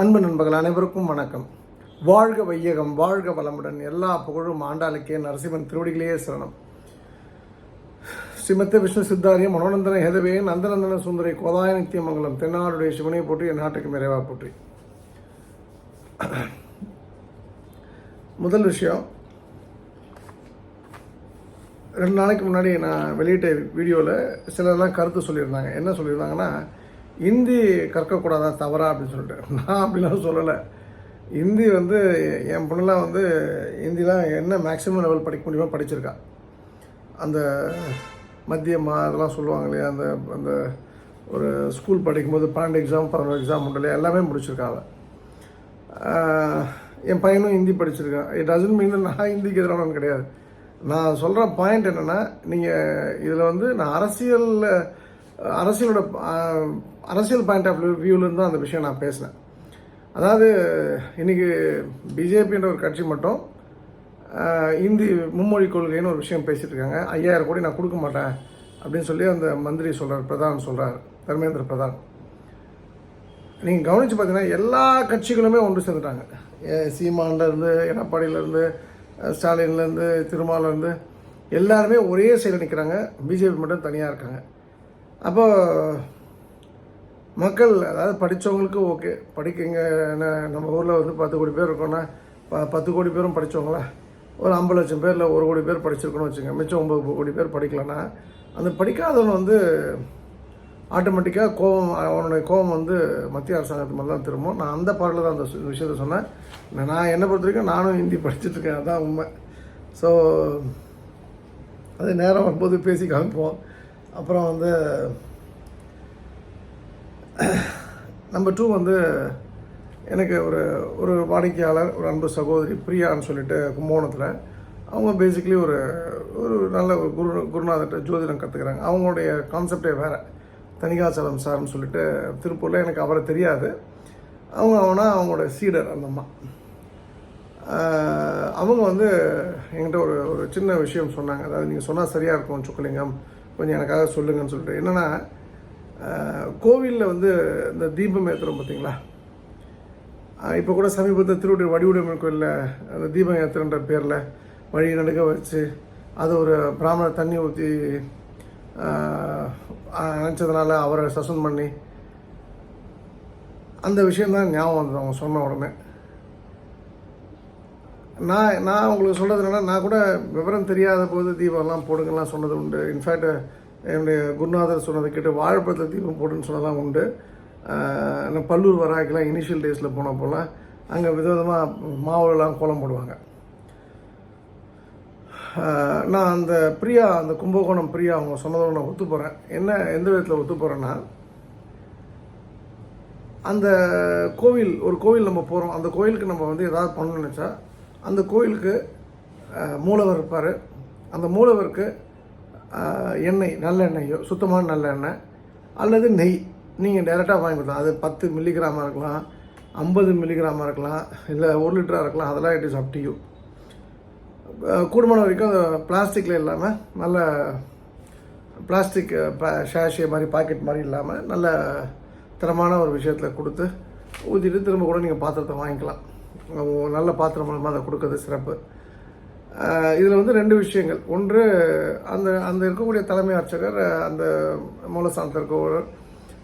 அன்பு நண்பர்கள் அனைவருக்கும் வணக்கம். வாழ்க வையகம் வாழ்க வளமுடன். எல்லா புகழும் ஆண்டாளுக்கே நரசிம்மன் திருவடிகளையே சரணம். ஸ்ரீமத்த விஷ்ணு சித்தாரிய மனோநந்தன ஹெதவே நந்தநந்தன சுந்தரி கோதாய நித்தியமங்கலம் தென்னாடுடைய சிவனை போற்றி என் நாட்டுக்கு நிறைவா போற்றி. முதல் விஷயம் ரெண்டு நாளைக்கு முன்னாடி நான் வெளியிட்ட வீடியோவில் சிலர்லாம் கருத்து சொல்லியிருந்தாங்க. என்ன சொல்லியிருந்தாங்கன்னா இந்தி கற்கக்கூடாதா? தவறா அப்படின்னு சொல்லிட்டு நான் அப்படிலாம் சொல்லலை. இந்தி வந்து என் பொண்ணுலாம் வந்து இந்திலாம் என்ன மேக்ஸிமம் லெவல் படிக்க முடியுமோ படிச்சிருக்கா. அந்த மத்தியமா அதெல்லாம் சொல்லுவாங்க இல்லையா அந்த அந்த ஒரு ஸ்கூல் படிக்கும்போது பன்னெண்டு எக்ஸாம் பதினொரு எக்ஸாம் உண்டு இல்லையா எல்லாமே முடிச்சிருக்காங்க என் பையனும் ஹிந்தி படிச்சிருக்கான் இட் டசன்ட் மீன் நான் ஹிந்திக்கு எதிரானவன் கிடையாது. நான் சொல்கிற பாயிண்ட் என்னென்னா நீங்கள் இதில் வந்து நான் அரசியலில் அரசியலோட அரசியல் பாயிண்ட் ஆஃப் வியூவிலேருந்து தான் அந்த விஷயம் நான் பேசினேன். அதாவது இன்றைக்கி பிஜேபின்ற ஒரு கட்சி மட்டும் இந்தி மும்மொழி கொள்கைன்னு ஒரு விஷயம் பேசிகிட்டு இருக்காங்க. ஐயாயிரம் கோடி நான் கொடுக்க மாட்டேன் அப்படின்னு சொல்லி அந்த மந்திரி சொல்கிறார் பிரதான் சொல்கிறார் தர்மேந்திர பிரதான். நீங்கள் கவனித்து பார்த்தீங்கன்னா எல்லா கட்சிகளுமே ஒன்று சேர்ந்துட்டாங்க. ஏ- சீமான்லேருந்து எடப்பாடியிலேருந்து ஸ்டாலின்லேருந்து திருமாலேருந்து எல்லாருமே ஒரே சைடில் நிற்கிறாங்க பிஜேபி மட்டும் தனியாக இருக்காங்க. அப்போ மக்கள் அதாவது படித்தவங்களுக்கு ஓகே. படிக்கங்க என்ன நம்ம ஊரில் வந்து பத்து கோடி பேர் இருக்கோன்னா ப பத்து கோடி பேரும் படித்தவங்களா ஒரு ஐம்பது லட்சம் பேரில் ஒரு கோடி பேர் படிச்சிருக்கணும்னு வச்சுங்க மிச்சம் ஒம்பது கோடி பேர் படிக்கலன்னா அந்த படிக்காதவன் வந்து ஆட்டோமேட்டிக்காக கோபம் அவனுடைய கோபம் வந்து மத்திய அரசாங்கத்து மேலே தான் திரும்பும். நான் அந்த பாடலில் தான் அந்த விஷயத்த சொன்னேன். நான் என்னை பொறுத்த வரைக்கும் நானும் ஹிந்தி படிச்சுட்ருக்கேன் அதான் உண்மை. ஸோ அது நேரம் வரும்போது பேசி காமிப்போம் அப்புறம் வந்து நம்பர் டூ வந்து எனக்கு ஒரு ஒரு வாடிக்கையாளர் ஒரு அன்பு சகோதரி பிரியான்னு சொல்லிட்டு கும்போணத்தில் அவங்க பேசிக்கலி ஒரு ஒரு நல்ல ஒரு குரு குருநாதர்கிட்ட ஜோதிடம் கற்றுக்குறாங்க அவங்களுடைய கான்செப்டே வேறு. தனிகாச்சலம் சார்னு சொல்லிட்டு திருப்பூரில் எனக்கு அவரை தெரியாது. அவங்க அவனா அவங்களோட சீடர் அந்த அம்மா. அவங்க வந்து என்கிட்ட ஒரு ஒரு சின்ன விஷயம் சொன்னாங்க. அதாவது நீங்கள் சொன்னால் சரியாக இருக்கும் சுக்கலிங்கம். கொஞ்சம் எனக்காக சொல்லுங்கன்னு சொல்லிட்டு என்னென்னா கோவிலில் வந்து இந்த தீபம் ஏற்றுறோம் பார்த்தீங்களா இப்போ கூட சமீபத்தில் திருவடி வடிவுடையம்மன் கோயிலில் அந்த தீபம் ஏற்றுறன்ற பேரில் வழி நடுக்க வச்சு அது ஒரு பிராமண தண்ணி ஊற்றி நினச்சதுனால அவரை சஸ்பெண்ட் பண்ணி அந்த விஷயம்தான் ஞாபகம் வந்தது. அவங்க சொன்ன உடனே. நான் நான் உங்களுக்கு சொல்கிறது என்னென்னா நான் கூட விவரம் தெரியாத போது தீபம்லாம் போடுங்கலாம் சொன்னது உண்டு. இன்ஃபேக்ட் என்னுடைய குருநாதர் சொன்னதை கேட்டு வாழைப்பழத்தில் தீபம் போடுன்னு சொன்னதெல்லாம் உண்டு. நான் பல்லூர் வராய்க்கெலாம் இனிஷியல் டேஸில் போனப்போலாம் அங்கே விதவிதமாக மாவுலாம் கோலம் போடுவாங்க. நான் அந்த பிரியா அந்த கும்பகோணம் பிரியா அவங்க சொன்னதோட நான் ஒத்து போகிறேன் என்ன எந்த விதத்தில் ஒத்து போகிறேன்னா அந்த கோவில் ஒரு கோவில் நம்ம போகிறோம் அந்த கோவிலுக்கு நம்ம வந்து எதாவது பண்ணணும்னு நினச்சா அந்த கோயிலுக்கு மூலவர் இருப்பார். அந்த மூலவருக்கு எண்ணெய் நல்லெண்ணெயோ சுத்தமான நல்லெண்ணெய் அல்லது நெய் நீங்கள் டைரெக்டாக வாங்கி கொடுக்கலாம் அது பத்து மில்லிகிராமாக இருக்கலாம் ஐம்பது மில்லிகிராமாக இருக்கலாம் இல்லை ஒரு லிட்டராக இருக்கலாம் அதெல்லாம் it is up to you கூடுமான வரைக்கும் அந்த பிளாஸ்டிக்கில் இல்லாமல் நல்ல பிளாஸ்டிக் ஷேஷே மாதிரி பாக்கெட் மாதிரி இல்லாமல் நல்ல தரமான ஒரு விஷயத்தில் கொடுத்து ஊற்றிட்டு திரும்ப கூட நீங்கள் பாத்திரத்தை வாங்கிக்கலாம். நல்ல பாத்திரம் மூலமாக அதை கொடுக்கறது சிறப்பு. இதில் வந்து ரெண்டு விஷயங்கள். ஒன்று அந்த அந்த இருக்கக்கூடிய தலைமை அர்ச்சகர் அந்த மூலஸ்தானத்தில் இருக்கவர்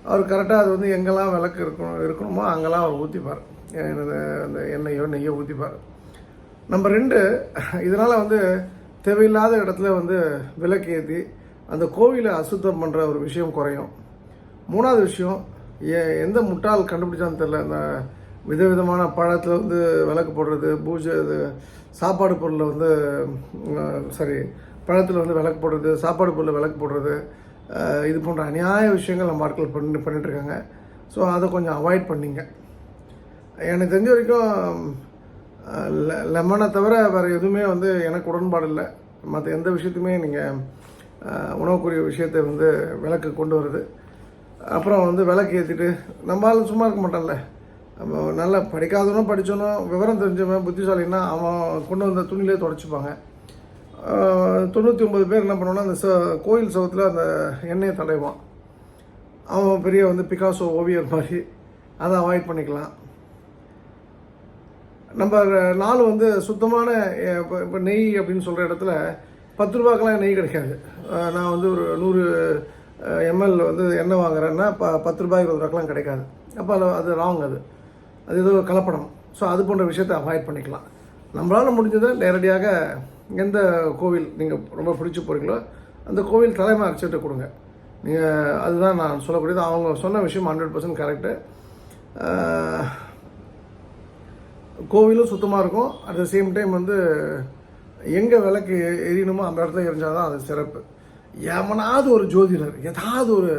அவர் கரெக்டாக அது வந்து எங்கெல்லாம் விளக்கு இருக்கணும் இருக்கணுமோ அங்கெல்லாம் அவர் ஊற்றிப்பார் எனது அந்த எண்ணெயோ நெய்யோ ஊற்றிப்பார் நம்பர் ரெண்டு இதனால் வந்து தேவையில்லாத இடத்துல வந்து விளக்கு ஏற்றி அந்த கோவிலை அசுத்தம் பண்ணுற ஒரு விஷயம் குறையும். மூணாவது விஷயம் எ எந்த முட்டாள் கண்டுபிடிச்சான்னு தெரில அந்த விதவிதமான பழத்தில் வந்து விளக்கு போடுறது பூஜை இது சாப்பாடு பொருளில் வந்து சாரி பழத்தில் வந்து விளக்கு போடுறது சாப்பாடு பொருளில் விளக்கு போடுறது இது போன்ற அநியாய விஷயங்கள் நம்ம ஆட்கள் பண்ணி பண்ணிகிட்ருக்காங்க இருக்காங்க ஸோ அதை கொஞ்சம் அவாய்ட் பண்ணிங்க. எனக்கு தெரிஞ்ச வரைக்கும் லெ- லெமனை தவிர வேறு எதுவுமே வந்து எனக்கு உடன்பாடு இல்லை. மற்ற எந்த விஷயத்தையுமே நீங்கள் உணவுக்குரிய விஷயத்தை வந்து விளக்கு கொண்டு வருது. அப்புறம் வந்து விளக்கு ஏற்றிட்டு நம்மளால சும்மா இருக்க மாட்டோம்ல. நம்ம நல்லா படிக்காதவனும் படித்தவனும் விவரம் தெரிஞ்சவன் புத்திசாலின்னா அவன் கொண்டு வந்த துணியிலே தொடச்சிப்பாங்க. தொண்ணூற்றி ஒம்பது பேர் என்ன பண்ணுவோன்னா அந்த ச கோயில் சவத்தில் அந்த எண்ணெயை தடைவான் அவன் பெரிய வந்து பிகாசோ ஓவியர் மாதிரி அதை அவாய்ட் பண்ணிக்கலாம். நம்ம நாள் வந்து சுத்தமான இப்போ இப்போ நெய் அப்படின்னு சொல்கிற இடத்துல பத்து ரூபாக்கெலாம் நெய் கிடைக்காது. நான் வந்து ஒரு நூறு எம்எல் வந்து எண்ணெய் வாங்குறேன்னா ப பத்து ரூபாய் இருபது ரூபாக்கெலாம் கிடைக்காது. அப்போ அது அது ராங் அது. அது ஏதோ கலப்படம். ஸோ அது போன்ற விஷயத்தை அவாய்ட் பண்ணிக்கலாம். நம்மளால் முடிஞ்சதை நேரடியாக எந்த கோவில் நீங்கள் ரொம்ப பிடிச்சி போகிறீங்களோ அந்த கோவில் தலைமை அர்ச்சத்தை கொடுங்க. நீங்கள் அதுதான் நான் சொல்லக்கூடியது. அவங்க சொன்ன விஷயம் ஹண்ட்ரட் பர்சன்ட் கரெக்டு கோவிலும் சுத்தமாக இருக்கும். அட் த சேம் டைம் வந்து எங்கே விளக்கு எரியணுமோ அந்த இடத்துல எரிஞ்சால் தான் அது சிறப்பு. எவனாவது ஒரு ஜோதிடர் ஏதாவது ஒரு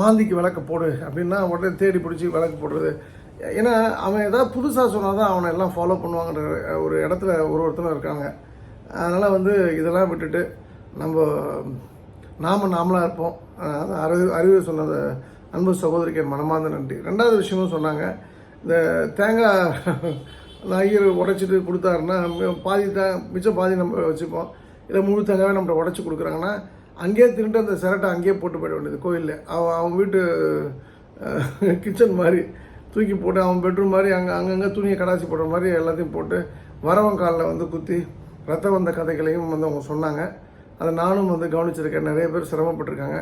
மாந்திக்கு விளக்கு போடு அப்படின்னா உடனே தேடி பிடிச்சி விளக்கு போடுறது ஏன்னா அவன் ஏதாவது புதுசாக சொன்னால் தான் அவனை எல்லாம் ஃபாலோ பண்ணுவாங்கன்ற ஒரு இடத்துல ஒரு ஒருத்தரும் இருக்காங்க. அதனால் வந்து இதெல்லாம் விட்டுட்டு நம்ம நாம நாமளாக இருப்போம். அஹ் அறிவு அறிவு சொன்னது அன்பு சகோதரிக்கு மனமார்ந்த நன்றி. ரெண்டாவது விஷயமும் சொன்னாங்க. இந்த தேங்காய் ஐயர் உடைச்சிட்டு கொடுத்தாருன்னா பாதி தான் மிச்சம் பாதி நம்ம வச்சுப்போம். இல்லை முழு தேங்காவே நம்மகிட்ட உடச்சி கொடுக்குறாங்கன்னா அங்கேயே திருட்டு அந்த சிரட்டை அங்கேயே போட்டு போயிட வேண்டியது. கோயிலில். அவன் அவன் வீட்டு கிச்சன் மாதிரி தூக்கி போட்டு அவன் பெட்ரூம் மாதிரி அங்கே அங்கங்கே துணியை கடாச்சி போடுற மாதிரி எல்லாத்தையும் போட்டு வரவன் காலில் வந்து குத்தி ரத்தம் வந்த கதைகளையும் வந்து அவங்க சொன்னாங்க. அதை நானும் வந்து கவனிச்சிருக்கேன். நிறைய பேர் சிரமப்பட்டிருக்காங்க.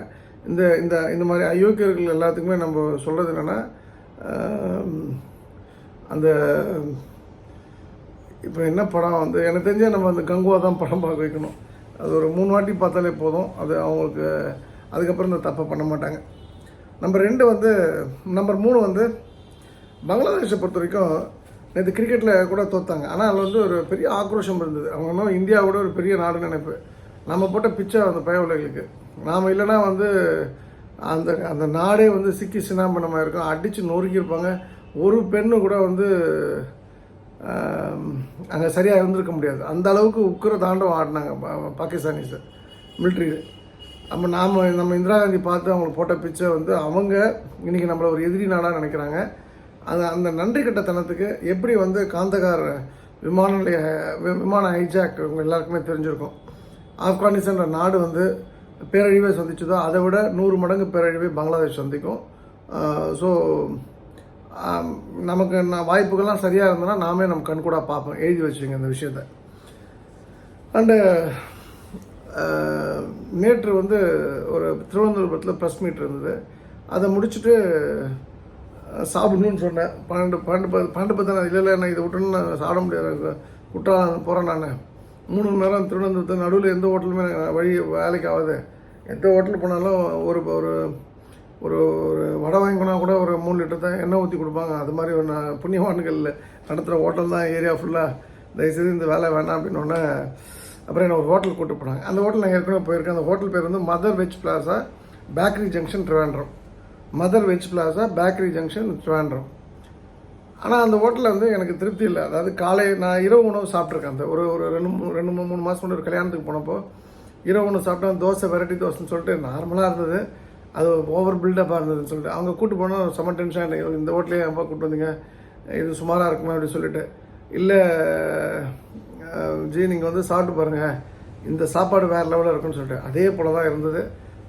இந்த இந்த இந்த மாதிரி அயோக்கியர்கள் எல்லாத்துக்குமே நம்ம சொல்கிறது என்னென்னா அந்த இப்போ என்ன படம் வந்து எனக்கு தெரிஞ்சே நம்ம அந்த கங்குவா தான் படம் பார்க்க வைக்கணும். அது ஒரு மூணு வாட்டி பார்த்தாலே போதும். அது அவங்களுக்கு அதுக்கப்புறம் இந்த தப்பை பண்ண மாட்டாங்க. நம்பர் ரெண்டு வந்து நம்பர் மூணு வந்து பங்களாதேஷை பொறுத்த வரைக்கும் நேற்று கிரிக்கெட்டில் கூட தோத்தாங்க. ஆனால் அதில் வந்து ஒரு பெரிய ஆக்ரோஷம் இருந்தது. அவங்க இன்னும் இந்தியாவோட ஒரு பெரிய நாடுன்னு நினைப்பு. நம்ம போட்ட பிச்சை அந்த பயவுலைகளுக்கு நாம் இல்லைன்னா வந்து அந்த அந்த நாடே வந்து சிக்கி சின்னாம்பனமாக இருக்கும். அடித்து நொறுக்கியிருப்பாங்க. ஒரு பெண்ணு கூட வந்து அங்கே சரியாக இருந்திருக்க முடியாது. அந்த அளவுக்கு உக்கிர தாண்டவம் ஆடினாங்க பா- பாகிஸ்தானிஸ் மிலிட்ரி நம்ம நாம் நம்ம இந்திரா காந்தி பார்த்து அவங்களுக்கு போட்ட பிச்சை வந்து அவங்க இன்றைக்கி நம்மளை ஒரு எதிரி நாடாக நினைக்கிறாங்க. அந்த அந்த நன்றி கட்டத்தனத்துக்கு எப்படி வந்து காந்தகார் விமான நிலைய வி- விமான ஹைஜாக் இவங்க எல்லாருக்குமே தெரிஞ்சிருக்கும். ஆப்கானிஸ்தான்ற நாடு வந்து பேரழிவை சந்திச்சதோ அதை விட நூறு மடங்கு பேரழிவை பங்களாதேஷ் சந்திக்கும். ஸோ நமக்கு நான் வாய்ப்புகள்லாம் சரியாக இருந்ததுன்னா நாமே நம்ம கண்கூடாக பார்ப்போம் எழுதி வச்சுங்க இந்த விஷயத்த. அண்டு நேற்று வந்து ஒரு திருவனந்தபுரத்தில் ப்ரெஸ் மீட் இருந்தது. அதை முடிச்சுட்டு சாப்பிடணும்னு சொன்னேன். பன்னெண்டு பன்னெண்டு பத்து பன்னெண்டு பத்து இல்லை இல்லை நான் இதை விட்டுன்னு நான் சாப்பிட முடியாது. குற்றாலம் போகிறேன் நான். மூணு மணி நேரம் திருவனந்தபுரத்து நடுவில் எந்த ஹோட்டலுமே எனக்கு வழி வேலைக்கு ஆகாது. எந்த ஹோட்டலுக்கு போனாலும் ஒரு ஒரு ஒரு ஒரு வடை வாங்கினா கூட ஒரு மூணு லிட்டர் தான் எண்ணெய் ஊற்றி கொடுப்பாங்க. அது மாதிரி ஒரு நான் புண்ணியவான்கள் நடத்துகிற ஹோட்டல் தான் ஏரியா ஃபுல்லாக தயவுசெய்து இந்த வேலை வேணாம் அப்படின்னோடனே அப்புறம் என்ன ஒரு ஹோட்டல் கூட்டு போனாங்க. அந்த ஹோட்டல் நான் ஏற்கனவே போயிருக்கேன். அந்த ஹோட்டல் பேர் வந்து mother veg plaza bakery junction Trivandrum. Mother veg plaza bakery junction Trivandrum ஆனால் அந்த ஹோட்டலில் வந்து எனக்கு திருப்தி இல்லை. அதாவது காலை நான் இரவு உணவு சாப்பிட்ருக்கேன் அந்த ஒரு ஒரு ரெண்டு மூணு ரெண்டு மூணு மூணு மாதம் முன்னாடி ஒரு கல்யாணத்துக்கு போனப்போ இரவு உணவு சாப்பிட்டேன் தோசை வெரைட்டி தோசைன்னு சொல்லிட்டு நார்மலாக இருந்தது. அது ஓவர் பில்டப்பாக இருந்ததுன்னு சொல்லிட்டு. அவங்க கூட்டு போனால் செம்ம டென்ஷன் இந்த ஹோட்டலே அப்பா கூப்பிட்டு வந்தீங்க? இது சுமாராக இருக்குமா அப்படி சொல்லிட்டு. இல்லை ஜி நீங்கள் வந்து சாப்பிட்டு பாருங்கள் இந்த சாப்பாடு வேறு லெவலில் இருக்குன்னு சொல்லிட்டு. அதே போல் தான் இருந்தது.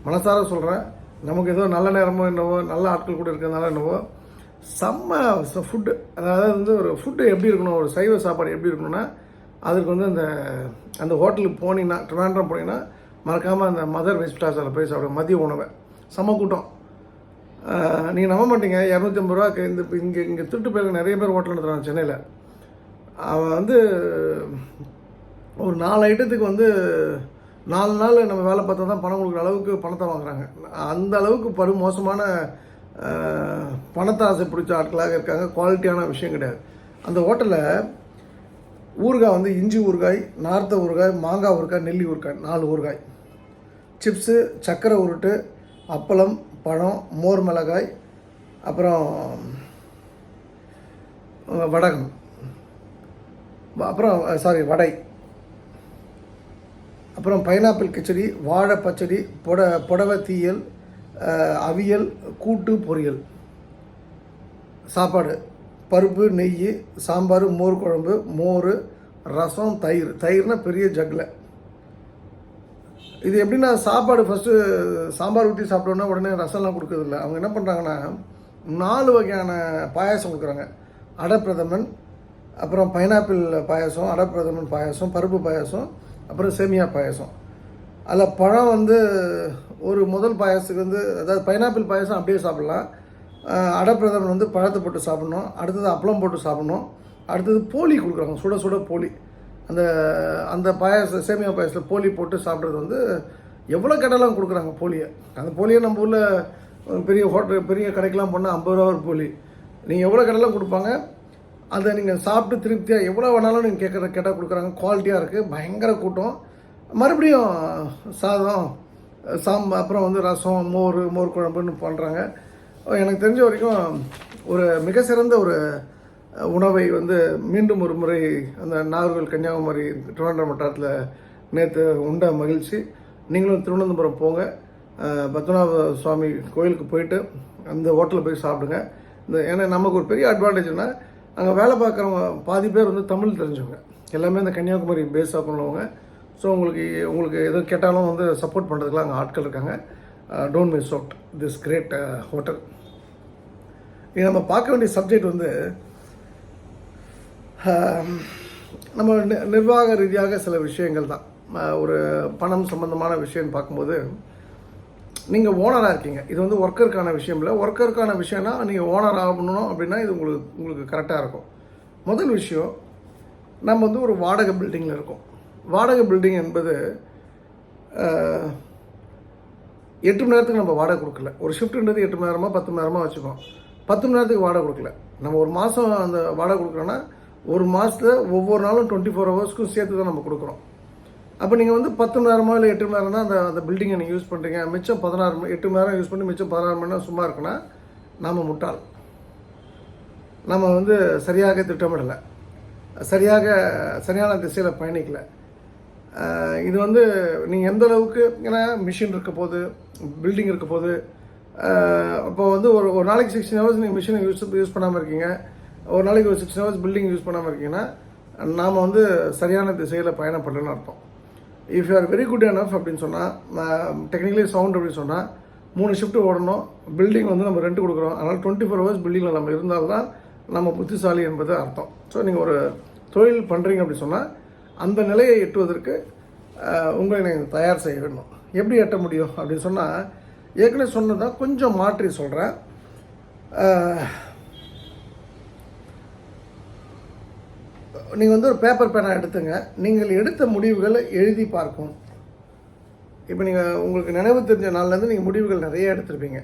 மனசார சொல்கிறேன் நமக்கு ஏதோ நல்ல நேரமோ என்னவோ நல்ல ஆட்கள் கூட இருக்கிறதுனால என்னவோ செம்ம ஃபுட்டு அதாவது வந்து ஒரு ஃபுட்டு எப்படி இருக்கணும் ஒரு சைவ சாப்பாடு எப்படி இருக்கணும்னா அதுக்கு வந்து அந்த அந்த ஹோட்டலுக்கு போனீங்கன்னா ட்ரிவாண்ட்ரம் போனீங்கன்னா மறக்காமல் அந்த மதர் வெஜ் பிளாஸாவில் போய் சாப்பிட மதிய உணவை. செம்ம கூட்டம். நீங்கள் நம்ப மாட்டீங்க. இரநூத்தி ஐம்பது ரூபாக்கு இந்த இங்கே இங்கே திருட்டு பேருக்கு நிறைய பேர் ஹோட்டல் நடத்துகிறாங்க சென்னையில். அவன் வந்து ஒரு நாலு ஐட்டத்துக்கு வந்து நாலு நாள் நம்ம வேலை பார்த்தா தான் பணம் கொடுக்குற அளவுக்கு பணத்தை வாங்குறாங்க. அந்த அளவுக்கு படு மோசமான பணத்தை ஆசை பிடிச்ச ஆட்களாக இருக்காங்க. குவாலிட்டியான விஷயம் கிடையாது. அந்த ஹோட்டலில் ஊறுகாய் வந்து இஞ்சி ஊறுகாய் நார்த்த ஊறுகாய் மாங்காய் ஊறுகாய் நெல்லி ஊறுகாய் நாலு ஊறுகாய். சிப்ஸு சக்கரை உருட்டு அப்பளம் பழம் மோர் மிளகாய் அப்புறம் வடகம். அப்புறம் சாரி வடை. அப்புறம் பைனாப்பிள் கிச்சடி வாழை பச்சடி புட புடவை தீயல் அவியல் கூட்டு பொரியல். சாப்பாடு. பருப்பு நெய் சாம்பார் மோர் குழம்பு மோர் ரசம் தயிர். தயிர்னா பெரிய ஜக்கில் இது எப்படின்னா சாப்பாடு ஃபஸ்ட்டு சாம்பார் ஊற்றி சாப்பிட்டோன்னா உடனே ரசம்லாம் கொடுக்கறதில்ல. அவங்க என்ன பண்ணுறாங்கன்னா நாலு வகையான பாயாசம் கொடுக்குறாங்க. அடப்பிரதமன் அப்புறம் பைனாப்பிள் பாயாசம் அடப்பிரதமன் பாயாசம் பருப்பு பாயாசம் அப்புறம் சேமியா பாயசம். அதில் பழம் வந்து ஒரு முதல் பாயசத்துக்கு வந்து அதாவது பைனாப்பிள் பாயாசம் அப்படியே சாப்பிட்லாம். அடப்பிரதமன் வந்து பழத்தை போட்டு சாப்பிட்ணும். அடுத்தது அப்பளம் போட்டு சாப்பிட்ணும். அடுத்தது போலி கொடுக்குறாங்க. சுட சுட போலி. அந்த அந்த பாயாசம் சேமியா பாயாசத்தில் போலி போட்டு சாப்பிட்றது வந்து எவ்வளோ கடைலாம் கொடுக்குறாங்க போலியை. அந்த போலியை நம்ம ஊரில் பெரிய ஹோட்டல் பெரிய கடைக்கெலாம் போனால் ஐம்பது ரூபா ஒரு போலி. நீங்கள் எவ்வளோ கடைலாம் கொடுப்பாங்க? அதை நீங்கள் சாப்பிட்டு திருப்தியாக எவ்வளோ வேணாலும் நீங்கள் கேட்குற கேட்டால் கொடுக்குறாங்க. குவாலிட்டியாக இருக்குது பயங்கர கூட்டம். மறுபடியும் சாதம் சாம்பார் அப்புறம் வந்து ரசம் மோர் மோர் குழம்புன்னு பண்ணுறாங்க எனக்கு தெரிஞ்ச வரைக்கும் ஒரு மிக சிறந்த ஒரு உணவை வந்து மீண்டும் ஒரு முறை அந்த நாகர்கோவில் கன்னியாகுமரி திருவனந்தபுரம் வட்டாரத்தில் நேற்று உண்ட மகிழ்ச்சி. நீங்களும் திருவனந்தபுரம் போங்க. பத்மநாப சுவாமி கோயிலுக்கு போயிட்டு அந்த ஹோட்டலில் போய் சாப்பிடுங்க. இந்த ஏன்னா நமக்கு ஒரு பெரிய அட்வான்டேஜ்னால் அங்கே வேலை பார்க்குறவங்க பாதி பேர் வந்து தமிழ் தெரிஞ்சவங்க. எல்லாமே இந்த கன்னியாகுமரி பேஸாக பண்ணுறவங்க ஸோ உங்களுக்கு உங்களுக்கு எது கேட்டாலும் வந்து சப்போர்ட் பண்ணுறதுக்குலாம் அங்கே ஆட்கள் இருக்காங்க. Don't miss out this great hotel இது நம்ம பார்க்க வேண்டிய சப்ஜெக்ட் வந்து um, நம்ம நி- நிர்வாக ரீதியாக சில விஷயங்கள் தான் uh, ஒரு பணம் சம்பந்தமான விஷயம்னு பார்க்கும்போது நீங்கள் ஓனராக இருக்கீங்க. இது வந்து ஒர்க்கருக்கான விஷயம் இல்லை. ஒர்க்கருக்கான விஷயம்னா நீங்கள் ஓனர் ஆகணும் அப்படின்னா இது உங்களுக்கு உங்களுக்கு கரெக்டாக இருக்கும். முதல் விஷயம் நம்ம வந்து ஒரு வாடகை பில்டிங்கில் இருக்கோம். வாடகை பில்டிங் என்பது எட்டு மணி நேரத்துக்கு நம்ம வாடகை கொடுக்கல. ஒரு ஷிஃப்ட்ன்றது எட்டு மணி நேரமாக பத்து மணி நேரமாக வச்சுக்கோம் பத்து மணி நேரத்துக்கு வாடகை கொடுக்கல. நம்ம ஒரு மாதம் அந்த வாடகை கொடுக்குறோன்னா ஒரு மாதத்தில் ஒவ்வொரு நாளும் டுவெண்ட்டி ஃபோர் ஹவர்ஸ்க்கும் சேர்த்து தான் நம்ம கொடுக்குறோம். அப்போ நீங்கள் வந்து பத்து மணி நேரமோ இல்லை எட்டு மணி நேரம் தான் அந்த அந்த பில்டிங்கை நீங்கள் யூஸ் பண்ணுறீங்க மிச்சம் பதினாறு மணி எட்டு மணி நேரம் யூஸ் பண்ணி மிச்சம் பதினாறு மணி நேரம் சும்மா இருக்குன்னா நாம் முட்டாள். நம்ம வந்து சரியாக திட்டமிடலை. சரியாக சரியான திசையில் பயணிக்கலை. இது வந்து நீங்கள் எந்த அளவுக்கு ஏன்னா மிஷின் இருக்க போது பில்டிங் இருக்க போது அப்போ வந்து ஒரு ஒரு நாளைக்கு சிக்ஸ்டின் ஹவர்ஸ் நீங்கள் மிஷினை யூஸ் யூஸ் பண்ணாமல் இருக்கீங்க. ஒரு நாளைக்கு ஒரு சிக்ஸ்டின் ஹவர்ஸ் பில்டிங் யூஸ் பண்ணாமல் இருக்கீங்கன்னா நாம் வந்து சரியான திசையில் பயணப்படலன்னு அர்த்தம். If you are very good enough அப்படின்னு சொன்னால் டெக்னிக்கலி சவுண்ட் அப்படின்னு சொன்னால் மூணு ஷிஃப்ட் ஓடணும். பில்டிங் வந்து நம்ம ரெண்ட் கொடுக்குறோம். அதனால் டுவெண்ட்டி ஃபோர் ஹவர்ஸ் பில்டிங்கில் நம்ம இருந்தால்தான் நம்ம புத்திசாலி என்பது அர்த்தம். ஸோ நீங்கள் ஒரு தொழில் பண்ணுறீங்க அப்படின்னு சொன்னால் அந்த நிலையை எட்டுவதற்கு உங்களை நீங்கள் தயார் செய்ய வேண்டும். எப்படி எட்ட முடியும் அப்படின்னு சொன்னால் ஏற்கனவே சொன்னதான் கொஞ்சம் மாற்றி சொல்கிறேன் நீங்கள் வந்து ஒரு பேப்பர் பேனா எடுத்துங்க. நீங்கள் எடுத்த முடிவுகளை எழுதி பார்க்கும் இப்போ நீங்கள் உங்களுக்கு நினைவு தெரிஞ்ச நாள்லேருந்து நீங்கள் முடிவுகள் நிறைய எடுத்திருப்பீங்க.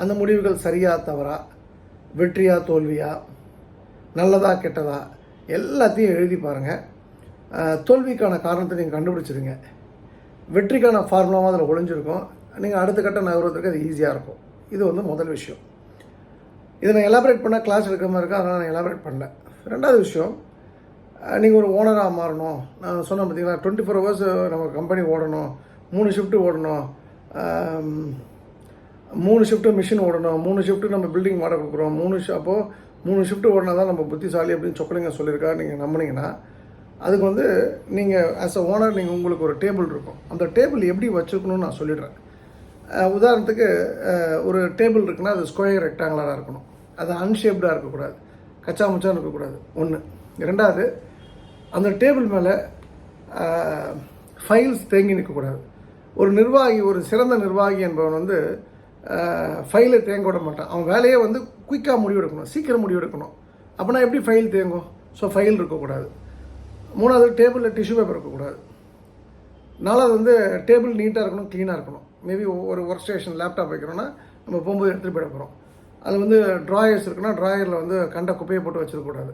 அந்த முடிவுகள் சரியாக தவறா? வெற்றியா தோல்வியா? நல்லதா கெட்டதா? எல்லாத்தையும் எழுதி பாருங்கள் தோல்விக்கான காரணத்தை நீங்கள் கண்டுபிடிச்சிருங்க. வெற்றிக்கான ஃபார்முலாவும் அதில் ஒழிஞ்சிருக்கும் நீங்கள் அடுத்த கட்ட நகர்வதற்கு அது ஈஸியாக இருக்கும். இது வந்து முதல் விஷயம். இதை நான் எலாபரேட் பண்ணால் கிளாஸ் எடுக்கிற மாதிரி இருக்கும் அதனால் நான் எலாபரேட் பண்ணல. ரெண்டாவது விஷயம் நீங்கள் ஒரு ஓனராக மாறணும். நான் சொன்னேன் பார்த்தீங்களா டுவெண்ட்டி ஃபோர் ஹவர்ஸ் நம்ம கம்பெனி ஓடணும். மூணு ஷிஃப்ட்டு ஓடணும். மூணு ஷிஃப்ட்டு மிஷின் ஓடணும். மூணு ஷிஃப்ட்டு நம்ம பில்டிங் வாடகை கொடுக்குறோம். மூணு ஷி அப்போது மூணு ஷிஃப்ட்டு ஓடினா தான் நம்ம புத்திசாலி அப்படின்னு சொக்கலிங்க சொல்லியிருக்கா நீங்கள் நம்பினீங்கன்னா. அதுக்கு வந்து நீங்கள் ஆஸ் அ ஓனர் நீங்கள் உங்களுக்கு ஒரு டேபிள் இருக்கும். அந்த டேபிள் எப்படி வச்சுக்கணும்னு நான் சொல்லிடுறேன். உதாரணத்துக்கு ஒரு டேபிள் இருக்குன்னா அது ஸ்கொயர் ரெக்டாங்குலராக இருக்கணும். அது அன்ஷேப்டாக இருக்கக்கூடாது. கச்சா முச்சான்னு இருக்கக்கூடாது. ஒன்று ரெண்டாவது அந்த டேபிள் மேலே ஃபைல்ஸ் தேங்கி நிற்கக்கூடாது. ஒரு நிர்வாகி ஒரு சிறந்த நிர்வாகி என்பவன் வந்து ஃபைலை தேங்க விட மாட்டான். அவன் வேலையை வந்து குயிக்காக முடிவெடுக்கணும் சீக்கிரம் முடிவெடுக்கணும். அப்படின்னா எப்படி ஃபைல் தேங்கும்? ஸோ ஃபைல் இருக்கக்கூடாது. மூணாவது டேபிளில் டிஷ்யூ பேப்பர் இருக்கக்கூடாது. நாலாவது வந்து டேபிள் நீட்டாக இருக்கணும் க்ளீனாக இருக்கணும். மேபி ஒரு ஒர்க் ஸ்டேஷன் லேப்டாப் வைக்கிறோன்னா நம்ம போகும்போது எடுத்துகிட்டு போயிட போகிறோம் அது வந்து ட்ராயர்ஸ் இருக்குன்னா ட்ராயரில் வந்து கண்ட குப்பையை போட்டு வச்சிருக்கக்கூடாது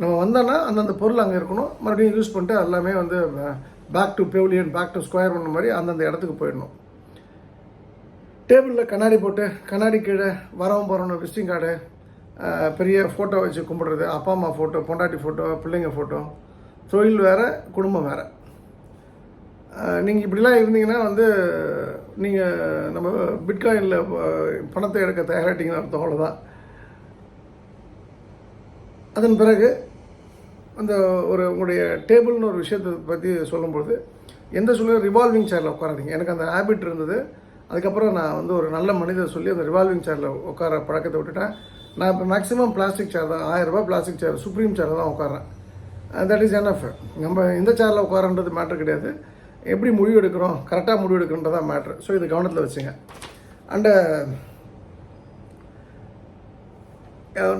நம்ம வந்தோன்னா அந்தந்த பொருள் அங்கே இருக்கணும். மறுபடியும் யூஸ் பண்ணிட்டு எல்லாமே வந்து back to pavilion back to square பண்ண மாதிரி அந்தந்த இடத்துக்கு போயிடணும். டேபிளில் கண்ணாடி போட்டு கண்ணாடி கீழே வரவும் போகிறோம் விசிட்டிங் கார்டு பெரிய ஃபோட்டோ வச்சு கும்பிட்றது. அப்பா அம்மா ஃபோட்டோ பொண்டாட்டி ஃபோட்டோ பிள்ளைங்க ஃபோட்டோ தொழில் வேறு குடும்பம் வேறு. நீங்கள் இப்படிலாம் இருந்தீங்கன்னா வந்து நீங்கள் நம்ம பிட்காயினில் பணத்தை எடுக்க தயாராட்டிங்கன்னு அர்த்தம் அவ்வளோதான் அதன் பிறகு அந்த ஒரு உங்களுடைய டேபிள்னு ஒரு விஷயத்தை பற்றி சொல்லும்பொழுது எந்த சூழ்நிலை ரிவால்விங் சேரில் உட்காராதீங்க. எனக்கு அந்த ஹேபிட் இருந்தது. அதுக்கப்புறம் நான் வந்து ஒரு நல்ல மனிதர் சொல்லி அந்த ரிவால்விங் சேரில் உட்கார பழக்கத்தை விட்டுட்டேன். நான் இப்போ மேக்ஸிமம் பிளாஸ்டிக் சேர் தான் ஆயிரரூபா பிளாஸ்டிக் சேர் சுப்ரீம் சேரில் தான் உட்காரேன் தட் இஸ் என்எஃப் நம்ம இந்த சேரில் உட்காரன்றது மேட்ரு கிடையாது. எப்படி முடிவு எடுக்கிறோம்? கரெக்டாக முடிவு எடுக்கிறன்றதா மேட்ரு ஸோ இது கவனத்தில் வச்சுங்க. அண்டு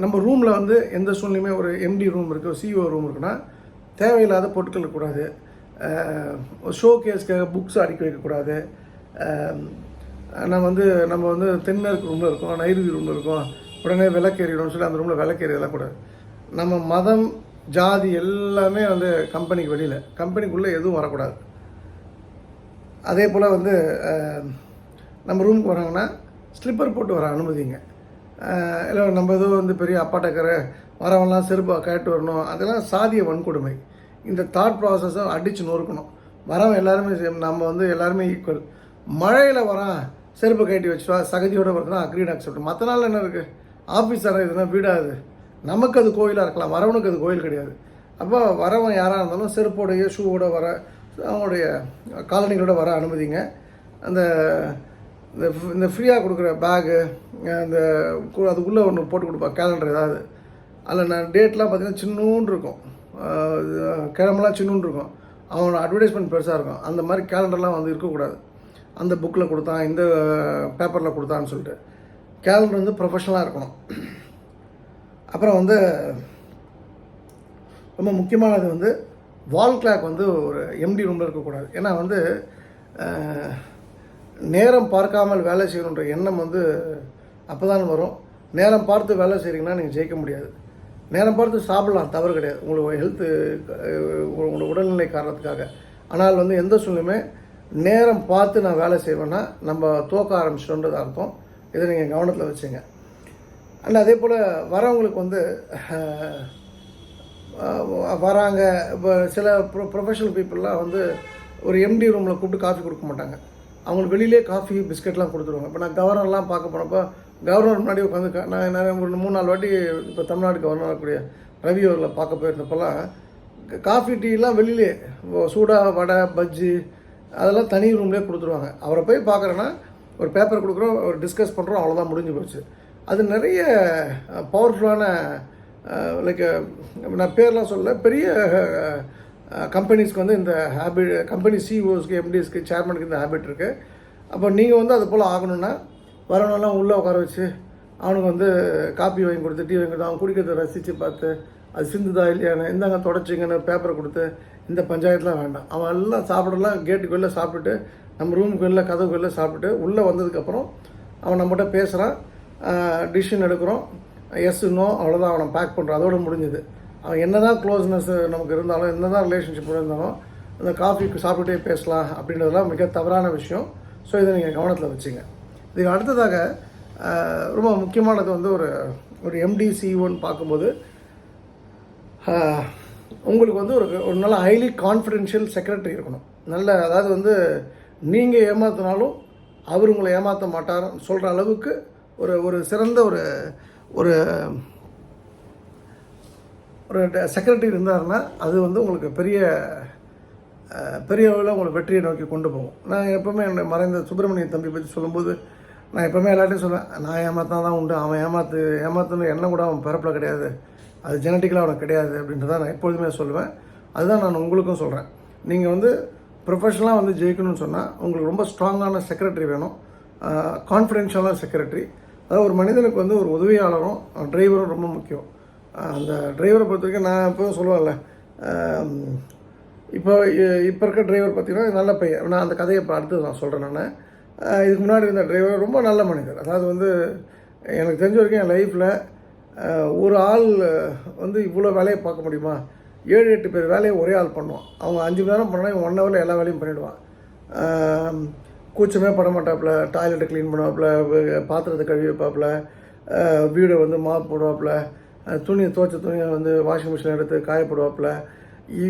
நம்ம ரூமில் வந்து எந்த சூழ்நிலையுமே ஒரு எம்டி ரூம் இருக்குது சிஓ ரூம் இருக்குன்னா தேவையில்லாத பொருட்கள் இருக்கக்கூடாது. ஷோ கேஸ்க்காக புக்ஸ் அடுக்கி வைக்கக்கூடாது. நம்ம வந்து நம்ம வந்து தென்மேற்கு ரூமில் இருக்கோம் நைருதி ரூமில் இருக்கோம் உடனே விளக்கேறிடும் சொல்லி அந்த ரூமில் விளக்கேறி கூடாது. நம்ம மதம் ஜாதி எல்லாமே வந்து கம்பெனிக்கு வெளியில் கம்பெனிக்குள்ளே எதுவும் வரக்கூடாது. அதே போல் வந்து நம்ம ரூமுக்கு வராங்கன்னா ஸ்லிப்பர் போட்டு வர அனுமதிங்க இல்லை நம்ம ஏதோ வந்து பெரிய அப்பாட்டக்கரை வரவெல்லாம் செருப்பாக கேட்டு வரணும் அதெல்லாம் சாதிய வன்கொடுமை. இந்த தாட் ப்ராசஸை அடித்து நொறுக்கணும். வரவன் எல்லாருமே நம்ம வந்து எல்லாருமே ஈக்குவல் மழையில் வரான் செருப்பை கட்டி வச்சுட்டா சகதியோடு வரதுனா அக்ரீட் அக்செப்ட் மற்ற நாள் என்ன இருக்குது ஆஃபீஸ் தர இதுனா வீடாது. நமக்கு அது கோயிலாக இருக்கலாம். வரவனுக்கு அது கோயில் கிடையாது. அப்போ வரவன் யாராக இருந்தாலும் செருப்போடைய ஷூவோட வர அவங்களுடைய காலனிகளோட வர அனுமதிங்க. அந்த இந்த இந்த ஃப்ரீயாக கொடுக்குற பேகு அந்த அதுக்குள்ளே ஒன்று போட்டு கொடுப்பா கேலண்டர் ஏதாவது. அதில் நான் டேட்லாம் பார்த்தீங்கன்னா சின்னூன்னு இருக்கும். ஆஹ் இது கிழமெல்லாம் இருக்கும். அவனோட அட்வர்டைஸ்மெண்ட் பெருசாக இருக்கும். அந்த மாதிரி கேலண்டர்லாம் வந்து இருக்கக்கூடாது. அந்த புக்கில் கொடுத்தான் இந்த பேப்பரில் கொடுத்தான்னு சொல்லிட்டு. கேலண்டர் வந்து ப்ரொஃபஷனலாக இருக்கணும். அப்புறம் வந்து ரொம்ப முக்கியமானது வந்து வால் கிளாக் வந்து ஒரு எம்டி ரூமில் இருக்கக்கூடாது. ஏன்னா வந்து நேரம் பார்க்காமல் வேலை செய்யணுன்ற எண்ணம் வந்து அப்போ தான் வரும். நேரம் பார்த்து வேலை செய்கிறீங்கன்னா நீங்கள் ஜெயிக்க முடியாது. நேரம் பார்த்து சாப்பிடலாம் தவறு கிடையாது. உங்களுக்கு ஹெல்த்து உங்களோட உடல்நிலை காரணத்துக்காக. ஆனால் வந்து எந்த சூழ்நிலையுமே நேரம் பார்த்து நான் வேலை செய்வேன்னா நம்ம தோக்க ஆரம்பிச்சிட்டோன்றது அர்த்தம். இதை நீங்கள் கவனத்தில் வச்சுங்க. அண்ட் அதே போல் வரவங்களுக்கு வந்து வராங்க. இப்போ சில ப்ரொ ப்ரொஃபஷனல் பீப்புளெலாம் வந்து ஒரு எம்டி ரூமில் கூப்பிட்டு காஃபி கொடுக்க மாட்டாங்க. அவங்களுக்கு வெளியிலே காஃபி பிஸ்கெட்லாம் கொடுத்துருவாங்க. இப்போ நான் கவர்னர்லாம் பார்க்க போனப்போ கவர்னர் முன்னாடி உட்காந்து நான் நிறைய ஒரு மூணு நாலு வாட்டி இப்போ தமிழ்நாடு கவர்னர் இருக்கக்கூடிய ரவி அவர்களை பார்க்க போயிருந்தப்போலாம் காஃபி டீலாம் வெளியிலே சூடாக வடை பஜ்ஜி அதெல்லாம் தனி ரூம்லேயே கொடுத்துருவாங்க. அவரை போய் பார்க்குறேன்னா ஒரு பேப்பர் கொடுக்குறோம் ஒரு டிஸ்கஸ் பண்ணுறோம் அவ்வளோதான் முடிஞ்சு போச்சு. அது நிறைய பவர்ஃபுல்லான லைக் நான் பேர்லாம் சொல்ல பெரிய கம்பெனிஸ்க்கு வந்து இந்த ஹேபிட் கம்பெனி சிஓஸ்க்கு எம்டிஎஸ்க்கு சேர்மனுக்கு இந்த ஹேபிட் இருக்குது அப்போ நீங்கள் வந்து அது போல் ஆகணும்னா வரவனெல்லாம் உள்ளே உட்கார வச்சு அவனுக்கு வந்து காப்பி வாங்கி கொடுத்து டீ வாங்கி கொடுத்து அவன் குடிக்கிறத ரசித்து பார்த்து அது சிந்துதா இல்லையான்னு இந்தாங்க தொடச்சிங்கன்னு பேப்பரை கொடுத்து இந்த பஞ்சாயத்துலாம் வேண்டாம். அவன் எல்லாம் சாப்பிடலாம் கேட்டுக்கு வெளில சாப்பிட்டுட்டு நம்ம ரூமுக்கு வெளில கதவுக்கு வெளில சாப்பிட்டு உள்ளே வந்ததுக்கப்புறம் அவன் நம்மகிட்ட பேசுகிறான் டிசிஷன் எடுக்கிறோம் எஸ் நோ அவ்வளோதான் அவனை பேக் பண்ணுறான் அதோட முடிஞ்சுது. என்ன தான் க்ளோஸ்னஸ் நமக்கு இருந்தாலும் என்ன தான் ரிலேஷன்ஷிப் இருந்தாலும் அந்த காஃபி சாப்பிட்டுட்டே பேசலாம் அப்படின்றதெல்லாம் மிக தவறான விஷயம். ஸோ இதை நீங்கள் கவனத்தில் வச்சுங்க. இதுக்கு அடுத்ததாக ரொம்ப முக்கியமானது வந்து ஒரு ஒரு எம்டிசிஓன்னு பார்க்கும்போது உங்களுக்கு வந்து ஒரு ஒரு நல்ல ஹைலி கான்ஃபிடென்ஷியல் செக்ரட்டரி இருக்கணும். நல்ல அதாவது வந்து நீங்கள் ஏமாத்தினாலும் அவர் உங்களை ஏமாற்ற மாட்டார் சொல்கிற அளவுக்கு ஒரு ஒரு சிறந்த ஒரு ஒரு ஒரு செக்ரட்டரி இருந்தாருன்னா அது வந்து உங்களுக்கு பெரிய பெரிய அளவில் உங்களை வெற்றியை நோக்கி கொண்டு போகும். நான் எப்போவுமே என்னுடைய மறைந்த சுப்பிரமணிய தம்பி பற்றி சொல்லும்போது நான் எப்போவுமே எல்லாத்தையும் சொல்லுவேன் நான் ஏமாத்தான் தான் உண்டு அவன் ஏமாத்து ஏமாத்துன்னு எண்ணம் கூட அவன் பிறப்பில் கிடையாது. அது ஜெனட்டிக்கலாக அவனுக்கு கிடையாது அப்படின்றத நான் எப்பொழுதுமே சொல்லுவேன். அதுதான் நான் உங்களுக்கும் சொல்கிறேன் நீங்கள் வந்து ப்ரொஃபஷனலாக வந்து ஜெயிக்கணும்னு சொன்னால் உங்களுக்கு ரொம்ப ஸ்ட்ராங்கான செக்ரட்டரி வேணும். கான்ஃபிடென்ஷியலான செக்ரட்டரி அதாவது ஒரு மனிதனுக்கு வந்து ஒரு உதவியாளரும் டிரைவரும் ரொம்ப முக்கியம். அந்த டிரைவரை பொறுத்த வரைக்கும் நான் எப்போதும் சொல்லுவேன்ல இப்போ இப்போ இருக்க டிரைவர் பார்த்தீங்கன்னா நல்ல பையன். நான் அந்த கதையை இப்போ அடுத்து நான் சொல்கிறேன் நான். இதுக்கு முன்னாடி இருந்த டிரைவர் ரொம்ப நல்ல மனிதர். அதாவது வந்து எனக்கு தெரிஞ்ச வரைக்கும் என் லைஃப்பில் ஒரு ஆள் வந்து இவ்வளோ வேலையை பார்க்க முடியுமா? ஏழு எட்டு பேர் வேலையை ஒரே ஆள் பண்ணுவான். அவங்க அஞ்சு மணி நேரம் பண்ணால் இவன் ஒன் ஹவரில் எல்லா வேலையும் பண்ணிவிடுவான் கூச்சமே பட மாட்டாப்புல டாய்லெட்டை க்ளீன் பண்ணுவாப்புல பாத்திரத்தை கழுவி வைப்பாப்புல வீடை வந்து மாப் போடுவாப்புல துணியை துவைச்ச துணியை வந்து வாஷிங் மிஷின் எடுத்து காயப்படுவாப்பில்.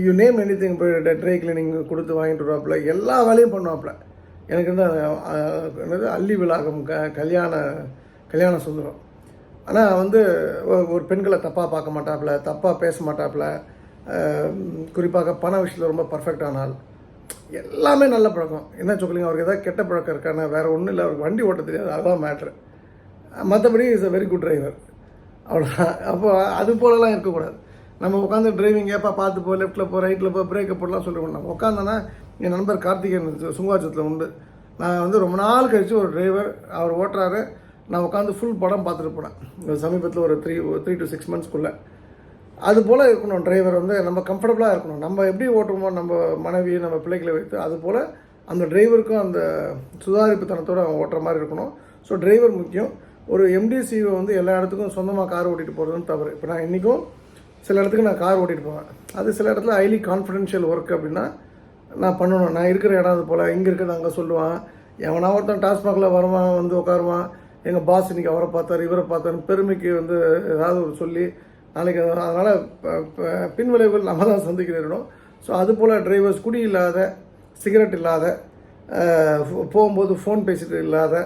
You name anything dry cleaning கொடுத்து வாங்கிட்டு வருவாப்புல. எல்லா வேலையும் பண்ணுவாப்புல. எனக்கு வந்து என்னது அள்ளி விழாகம் க கல்யாண கல்யாண சுந்தரம். ஆனால் வந்து ஒரு பெண்களை தப்பாக பார்க்க மாட்டாப்புல தப்பாக பேச மாட்டாப்புல. குறிப்பாக பண விஷயத்தில் ரொம்ப பர்ஃபெக்டான ஆள். எல்லாமே நல்ல பழக்கம். என்ன சொல்லுங்க அவருக்கு ஏதாவது கெட்ட பழக்கம் இருக்கானா வேறு ஒன்றும் இல்லை. அவருக்கு வண்டி ஓட்ட தெரியாது. அதுதான் மேட்ரு மற்றபடி is a very good driver அவ்வளோதான் அப்போ அது போலலாம் இருக்கக்கூடாது. நம்ம உட்காந்து டிரைவிங் ஏப்பா பார்த்து போ லெஃப்ட்டில் போ ரைட்டில் போ பிரேக்கை போடலாம் சொல்லிக்கணும் நம்ம உட்காந்தோன்னா என் நண்பர் கார்த்திகேயன் சுங்காச்சத்தில் உண்டு. நான் வந்து ரொம்ப நாள் கழித்து ஒரு டிரைவர் அவர் ஓட்டுறாரு. நான் உட்காந்து ஃபுல் படம் பார்த்துட்டு போனேன். சமீபத்தில் ஒரு த்ரீ த்ரீ டு சிக்ஸ் மந்த்ஸ்க்குள்ளே அது போல் இருக்கணும் டிரைவர் வந்து நம்ம கம்ஃபர்டபுளாக இருக்கணும். நம்ம எப்படி ஓட்டுவோமோ நம்ம மனைவி நம்ம பிள்ளைகளை வைத்து அது போல் அந்த டிரைவருக்கும் அந்த சுதாரிப்புத்தனத்தோடு அவன் ஓட்டுற மாதிரி இருக்கணும். ஸோ டிரைவர் முக்கியம். ஒரு எம்டிசிஓ வந்து எல்லா இடத்துக்கும் சொந்தமாக கார் ஓட்டிகிட்டு போகிறதுன்னு தவறு. இப்போ நான் இன்றைக்கும் சில இடத்துக்கு நான் கார் ஓட்டிகிட்டு போவேன். அது சில இடத்துல ஹைலி கான்ஃபிடென்ஷியல் ஒர்க் அப்படின்னா நான் பண்ணணும். நான் இருக்கிற இடம் அது போல் இங்கே இருக்கிறது அங்கே சொல்லுவான். எவனா ஒருத்தன் டாஸ்மாகில் வருவான் வந்து உட்காருவான். எங்கள் பாஸ் இன்னைக்கு அவரை பார்த்தார் இவரை பார்த்தாருன்னு பெருமைக்கு வந்து ஏதாவது ஒரு சொல்லி நாளைக்கு அதனால் பின்விளைவுகள் நம்ம தான் சந்திக்க நேரிடும் ஸோ அது போல் டிரைவர்ஸ் குடி இல்லாத சிகரெட் இல்லாத போகும்போது ஃபோன் பேசிட்டு இல்லாத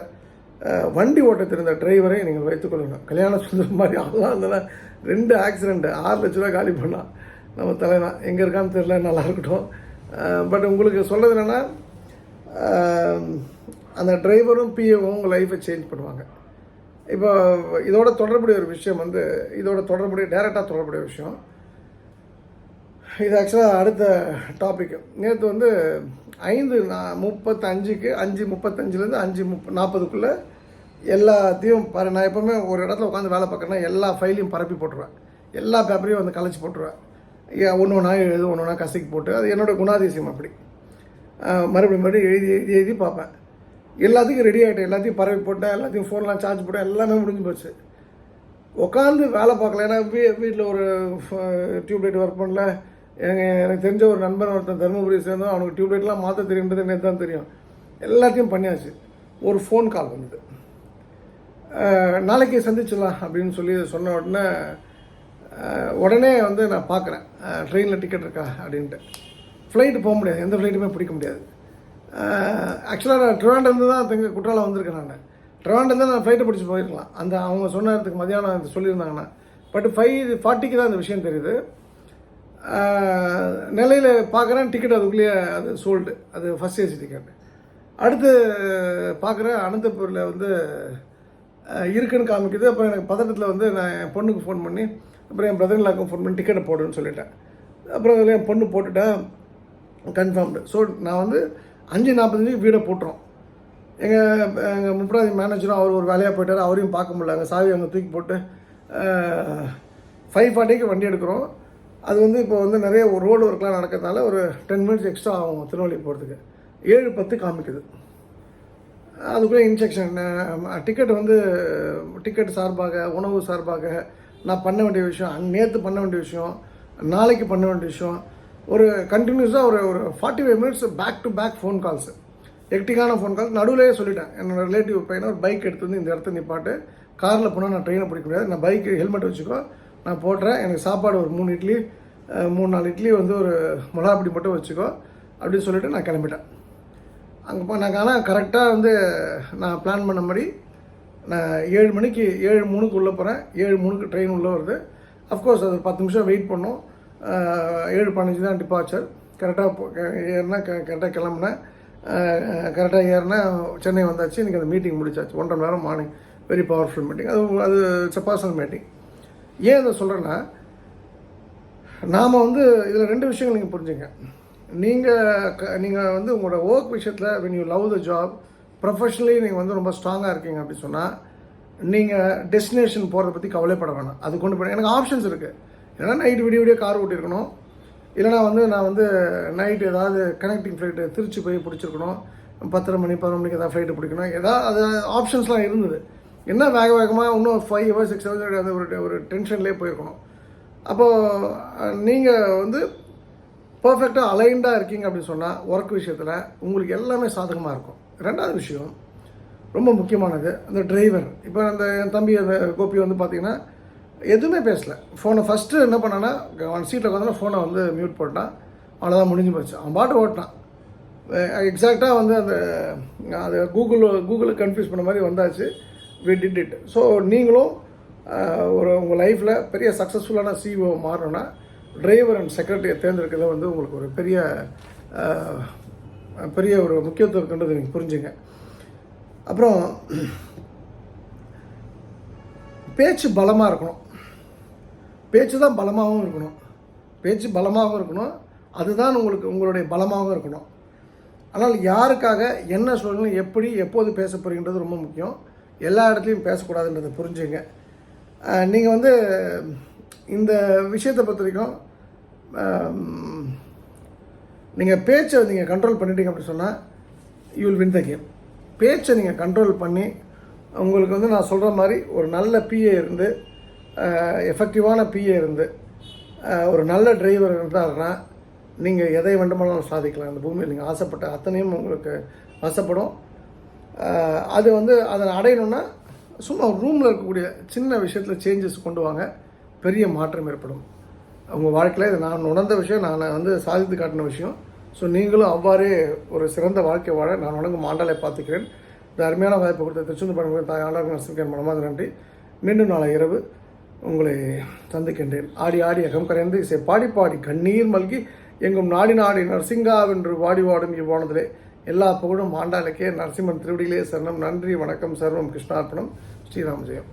வண்டி ஓட்ட தெரிந்த டிரைவரை நீங்கள் வைத்துக்கொள்ளணும் கல்யாண சுந்தரம் மாதிரி அதெல்லாம் இருந்தாலும் ரெண்டு ஆக்சிடெண்ட்டு ஆறு லட்ச ரூபா காலி பண்ணான் நம்ம தலைவன் எங்கே இருக்கான்னு தெரில நல்லா இருக்கட்டும். பட் உங்களுக்கு சொல்கிறது என்னென்னா அந்த டிரைவரும் பிஏவும் உங்கள் லைஃப்பை சேஞ்ச் பண்ணுவாங்க. இப்போ இதோட தொடர்புடைய ஒரு விஷயம் வந்து இதோட தொடர்புடைய டைரெக்டாக தொடர்புடைய விஷயம். இது ஆக்சுவலாக அடுத்த டாபிக் நேற்று வந்து ஐந்து நா- முப்பத்தஞ்சுக்கு அஞ்சு முப்பத்தஞ்சுலேருந்து அஞ்சு முப்ப நாற்பதுக்குள்ளே எல்லாத்தையும் பாரு நான் எப்போவுமே ஒரு இடத்துல உட்காந்து வேலை பார்க்குறேன்னா எல்லா ஃபைலையும் பரப்பி போட்டுருவேன். எல்லா பேப்பரையும் வந்து கலைச்சி போட்டுருவேன். ஒன்று ஒன்றா எழுது ஒன்று ஒன்றா கசக்கி போட்டு அது என்னோட குணாதிசயம் அப்படி. மறுபடியும் மறுபடியும் எழுதி எழுதி எழுதி பார்ப்பேன். எல்லாத்துக்கும் ரெடி ஆகிட்டேன் எல்லாத்தையும் பரவி போட்டேன் எல்லாத்தையும் ஃபோன்லாம் சார்ஜ் போட்டேன் எல்லாமே முடிஞ்சு போச்சு. உட்காந்து வேலை பார்க்கல. ஏன்னா வீ வீட்டில் ஒரு டியூப்லைட் ஒர்க் பண்ணல. எனக்கு எனக்கு தெரிஞ்ச ஒரு நண்பன் ஒருத்தன் தருமபுரி சேர்ந்தோம் அவனுக்கு டியூப்லைட்லாம் மாற்ற தெரியுன்றது எனக்கு தான் தெரியும். எல்லாத்தையும் பண்ணியாச்சு. ஒரு ஃபோன் கால் வந்தது. நாளைக்கு சந்திச்சிடலாம் அப்படின்னு சொல்லி சொன்ன உடனே உடனே வந்து நான் பார்க்குறேன். ட்ரெயினில் டிக்கெட் இருக்கா அப்படின்ட்டு. ஃப்ளைட்டு போக முடியாது. எந்த ஃப்ளைட்டுமே பிடிக்க முடியாது. ஆக்சுவலாக நான் ட்ரிவாண்டந்து தான் தெங்க குற்றாலம் வந்திருக்கேன் நான். ட்ரிவாண்டந்து நான் ஃப்ளைட்டை பிடிச்சி போயிருக்கலாம். அந்த அவங்க சொன்ன இடத்துக்கு மதியானம் இது சொல்லியிருந்தாங்கன்னா. பட் ஃபைவ் ஃபார்ட்டிக்கு தான் அந்த விஷயம் தெரியுது. நிலையில் பார்க்குறேன். டிக்கெட் அதுக்குள்ளேயே அது சோல்டு அது ஃபஸ்ட் ஏசி டிக்கெட் அடுத்து பார்க்குறேன். அனந்தபூரில் வந்து இருக்குன்னு காமிக்குது. அப்புறம் எனக்கு பதட்டத்தில் வந்து நான் என் பொண்ணுக்கு ஃபோன் பண்ணி அப்புறம் என் பிரதர்லாக்கும் ஃபோன் பண்ணி டிக்கெட்டை போடுன்னு சொல்லிட்டேன். அப்புறம் அதில் என் பொண்ணு போட்டுட்டேன் கன்ஃபார்ம்டு ஸோ நான் வந்து அஞ்சு நாற்பத்தஞ்சுக்கு வீடை போட்டுரும் எங்கள் எங்கள் முப்பதாவது மேனேஜரும் அவர் ஒரு வேலையாக போயிட்டார். அவரையும் பார்க்க முடியல. அங்கே சாவி அங்கே தூக்கி போட்டு ஃபைவ் ஃபார்ட்டிக்கு வண்டி எடுக்கிறோம். அது வந்து இப்போ வந்து நிறைய ரோடு ஒர்க்லாம் நடக்கிறதுனால ஒரு டென் மினிட்ஸ் எக்ஸ்ட்ரா ஆகும் திருநெல்வேலி போகிறதுக்கு ஏழு பத்து காமிக்குது. அதுக்குள்ளே இன்ஸ்ட்ரக்ஷன் டிக்கெட் வந்து டிக்கெட் சார்பாக உணவு சார்பாக நான் பண்ண வேண்டிய விஷயம் நேற்று பண்ண வேண்டிய விஷயம் நாளைக்கு பண்ண வேண்டிய விஷயம் ஒரு கண்டினியூஸாக ஒரு ஒரு forty five minutes back to back phone calls எக்டிக்கான phone calls நடுவிலேயே சொல்லிட்டேன். என்னோடய ரிலேட்டிவ் பையனை ஒரு பைக் எடுத்து வந்து இந்த இடத்த நிப்பாட்டு. காரில் போனால் நான் ட்ரெயினை பிடிக்க முடியாது. நான் பைக் ஹெல்மெட் வச்சுக்கோ நான் போடுறேன் எனக்கு சாப்பாடு ஒரு மூணு இட்லி மூணு நாலு இட்லி வந்து ஒரு மிளகாப்பிடி மட்டும் வச்சுக்கோ அப்படின்னு சொல்லிட்டு நான் கிளம்பிட்டேன். அங்கே போ நாங்கள் ஆனால் கரெக்டாக வந்து நான் பிளான் பண்ண மாதிரி நான் ஏழு மணிக்கு ஏழு மூணுக்கு உள்ளே போகிறேன் ஏழு மூணுக்கு ட்ரெயின் உள்ளே வருது. அஃப்கோர்ஸ் அது பத்து நிமிஷம் வெயிட் பண்ணோம். ஏழு பதினஞ்சு தான் டிபார்ச்சர் கரெக்டாக ஏறினா கரெக்டாக கிளம்புனேன். கரெக்டாக ஏறினா சென்னை வந்தாச்சு. இன்றைக்கி அந்த மீட்டிங் முடிச்சாச்சு. ஒன்றரை மணி நேரம் மார்னிங் வெரி பவர்ஃபுல் மீட்டிங் அது அது இட்ஸ் பர்சனல் மீட்டிங் ஏன் இதை சொல்கிறேன்னா நாம் வந்து இதில் ரெண்டு விஷயங்கள் நீங்கள் புரிஞ்சுங்க. நீங்கள் க நீங்கள் வந்து உங்களோட ஒர்க் விஷயத்தில் when you love the job professionally நீங்கள் வந்து ரொம்ப ஸ்ட்ராங்காக இருக்கீங்க அப்படி சொன்னால் நீங்கள் டெஸ்டினேஷன் போகிறத பற்றி கவலைப்பட வேணாம். அது கொண்டு போய் எனக்கு ஆப்ஷன்ஸ் இருக்குது ஏன்னா நைட்டு விடிய விடிய கார் ஓட்டியிருக்கணும். இல்லைனா வந்து நான் வந்து நைட்டு ஏதாவது கனெக்டிங் ஃப்ளைட்டு திருச்சி போய் பிடிச்சிருக்கணும். பத்தரை மணி பதினொரு மணிக்கு ஏதாவது ஃப்ளைட்டு பிடிக்கணும். ஏதாவது அது ஆப்ஷன்ஸ்லாம் இருந்தது. என்ன வேக வேகமாக இன்னும் ஃபைவ் ஹவர்ஸ் சிக்ஸ் ஹவர்ஸ் ஒரு ஒரு டென்ஷன்லேயே போயிருக்கணும். அப்போது நீங்கள் வந்து பர்ஃபெக்டாக அலைன்டாக இருக்கீங்க அப்படின்னு சொன்னால் ஒர்க் விஷயத்தில் உங்களுக்கு எல்லாமே சாதகமாக இருக்கும். ரெண்டாவது விஷயம் ரொம்ப முக்கியமானது அந்த டிரைவர் இப்போ அந்த என் தம்பி அந்த கோபி வந்து பார்த்தீங்கன்னா எதுவுமே பேசலை. ஃபோனை ஃபஸ்ட்டு என்ன பண்ணான்னா அவன் சீட்டில் உட்காந்து ஃபோனை வந்து மியூட் போட்டான். அவ்வளோதான் முடிஞ்சு போச்சு. அவன் பாட்டு ஓட்டினான். எக்ஸாக்டாக வந்து அந்த அது கூகுள் கூகுளுக்கு கன்ஃபியூஸ் பண்ண மாதிரி வந்தாச்சு. வி டிட் இட் ஸோ நீங்களும் ஒரு உங்கள் லைஃப்பில் பெரிய சக்ஸஸ்ஃபுல்லான சிஇஓ மாறணும்னா டிரைவர் அண்ட் செக்ரட்டரியை தேர்ந்தெடுக்கிறது வந்து உங்களுக்கு ஒரு பெரிய பெரிய ஒரு முக்கியத்துவம் இருக்குன்றது நீங்கள் புரிஞ்சுங்க. அப்புறம் பேச்சு பலமாக இருக்கணும். பேச்சு தான் பலமாகவும் இருக்கணும். பேச்சு பலமாகவும் இருக்கணும். அதுதான் உங்களுக்கு உங்களுடைய பலமாகவும் இருக்கணும். ஆனால் யாருக்காக என்ன சூழ்நிலை எப்படி எப்போது பேச போறீங்கன்றது ரொம்ப முக்கியம். எல்லா இடத்துலையும் பேசக்கூடாதுன்றதை புரிஞ்சுங்க. நீங்கள் வந்து இந்த விஷயத்தை பொறுத்த வரைக்கும் நீங்கள் பேச்சை நீங்கள் கண்ட்ரோல் பண்ணிட்டீங்க அப்படின்னு சொன்னால் you will win the game பேச்சை நீங்கள் கண்ட்ரோல் பண்ணி உங்களுக்கு வந்து நான் சொல்கிற மாதிரி ஒரு நல்ல பிஏ இருந்து எஃபெக்டிவான பிஏ இருந்து ஒரு நல்ல டிரைவர் இருந்தாருன்னா நீங்கள் எதை வேண்டுமானாலும் சாதிக்கலாம். இந்த பூமியில் நீங்கள் ஆசைப்பட்ட அத்தனையும் உங்களுக்கு ஆசைப்படும். அது வந்து அதை அடையணும்னா சும்மா ரூமில் இருக்கக்கூடிய சின்ன விஷயத்தில் சேஞ்சஸ் கொண்டு வாங்க. பெரிய மாற்றம் ஏற்படும். உங்கள் வாழ்க்கையில் இது நான் உணர்ந்த விஷயம் நான் வந்து சாதித்து காட்டின விஷயம். ஸோ நீங்களும் அவ்வாறே ஒரு சிறந்த வாழ்க்கை வாழ நான் வணங்கும் ஆண்டலை பார்த்துக்கிறேன். இந்த அருமையான வாய்ப்பு கொடுத்த திருச்செந்தூர் பழங்குடி தாய் நரசிங்கன் மனமாக நன்றி. மீண்டும் நாளை இரவு உங்களை சந்திக்கின்றேன். ஆடி ஆடி அகம் கரைந்து இசை பாடி பாடி கண்ணீர் மல்கி எங்கும் நாடி நாடி நரசிங்காவென்று வாடி வாடும் இவ்வானதிலே. எல்லா புகழும் ஆண்டாளுக்கே. நரசிம்மன் திருவடியிலே சரணம். நன்றி வணக்கம். சர்வம் கிருஷ்ணார்ப்பணம். ஸ்ரீராம் ஜெயம்